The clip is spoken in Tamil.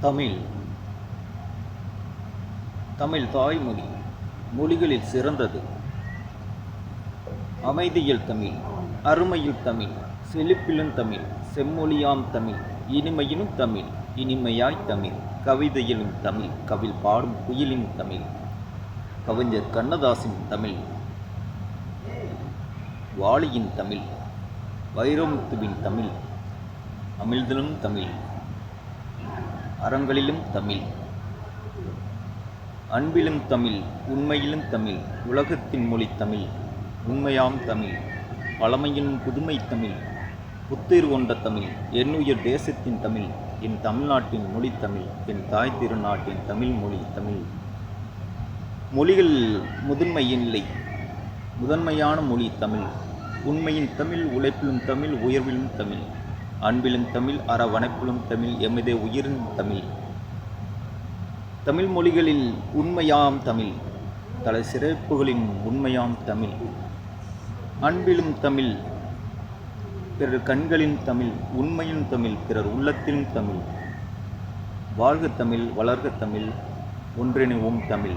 தமிழ். தமிழ் தாய்மொழி மொழிகளில் சிறந்தது. அமைதியில் தமிழ் அருமையில் தமிழ் செழிப்பிலும் தமிழ் செம்மொழியாம் தமிழ் இனிமையிலும் தமிழ் இனிமையாய் தமிழ் கவிதையிலும் தமிழ் கவில் பாடும் குயிலின் தமிழ் கவிஞர் கண்ணதாசின் தமிழ் வாளியின் தமிழ் வைரமுத்துவின் தமிழ் அமிழ்திலும் தமிழ். அறங்களிலும் தமிழ். அன்பிலும் தமிழ் உண்மையிலும் தமிழ் உலகத்தின் மொழி தமிழ் உண்மையாம் தமிழ் பழமையிலும் புதுமை தமிழ் புத்துயிர் கொண்ட தமிழ் என்னுயிர் தேசத்தின் தமிழ் என் தமிழ்நாட்டின் மொழி தமிழ் என் தாய் திருநாட்டின் தமிழ் மொழி தமிழ். மொழிகள் முதன்மை இல்லை முதன்மையான மொழி தமிழ். உண்மையின் தமிழ் உழைப்பிலும் தமிழ் உயர்விலும் தமிழ். அன்பிலும் தமிழ் அறவணைப்பிலும் தமிழ் எமதே உயிரின் தமிழ். தமிழ் மொழிகளில் உண்மையாம் தமிழ் தல சிறப்புகளின் உண்மையாம் தமிழ். அன்பிலும் தமிழ் பிறர் கண்களின் தமிழ் உண்மையும் தமிழ் பிறர் உள்ளத்திலும் தமிழ். வாழ்க தமிழ் வளர்க தமிழ் ஒன்றிணைவும் தமிழ்.